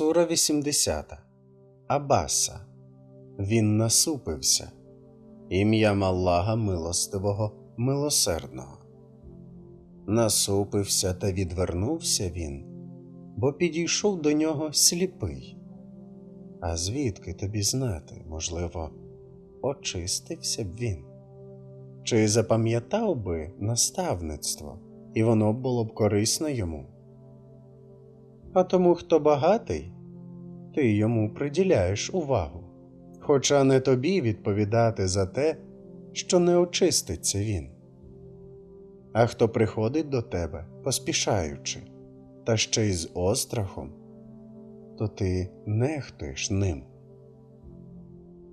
Сура 80. Абаса. Він насупився. Ім'ям Аллаха милостивого, милосердного. Насупився та відвернувся він, бо підійшов до нього сліпий. А звідки тобі знати, можливо, очистився б він? Чи запам'ятав би наставництво, і воно було б корисно йому? А тому, хто багатий, ти йому приділяєш увагу, хоча не тобі відповідати за те, що не очиститься він. А хто приходить до тебе, поспішаючи, та ще й з острахом, то ти нехтуєш ним.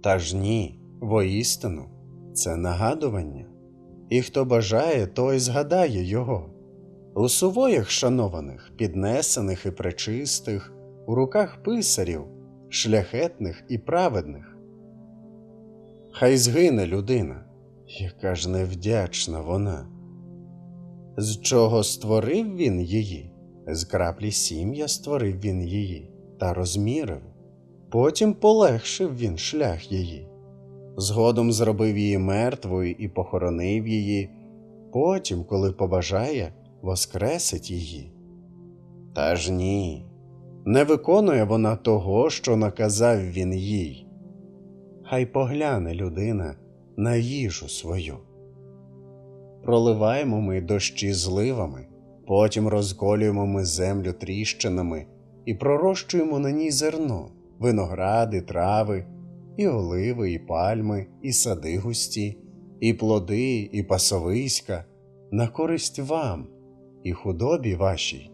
Та ж ні, воістину, це нагадування, і хто бажає, той згадає його. У сувоях шанованих, піднесених і пречистих, у руках писарів, шляхетних і праведних. Хай згине людина, яка ж невдячна вона. З чого створив він її? З краплі сім'я створив він її та розмірив, потім полегшив він шлях її, згодом зробив її мертвою і похоронив її, потім, коли побажає, воскресить її. Та ж ні, не виконує вона того, що наказав він їй. Хай погляне людина на їжу свою. Проливаємо ми дощі зливами, потім розколюємо ми землю тріщинами і пророщуємо на ній зерно, виногради, трави, і оливи, і пальми, і сади густі, і плоди, і пасовиська, на користь вам і худобі вашій.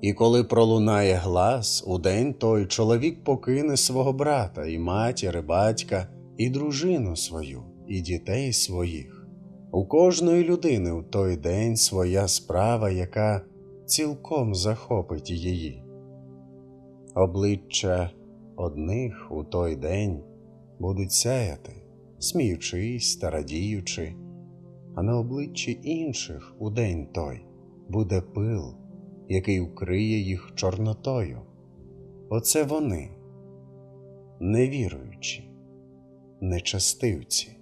І коли пролунає глас, у день той чоловік покине свого брата, і матір, і батька, і дружину свою, і дітей своїх. У кожної людини у той день своя справа, яка цілком захопить її. Обличчя одних у той день будуть сяяти, сміючись та радіючи, а на обличчі інших у день той буде пил, який укриє їх чорнотою. Оце вони, невіруючі, нечастивці.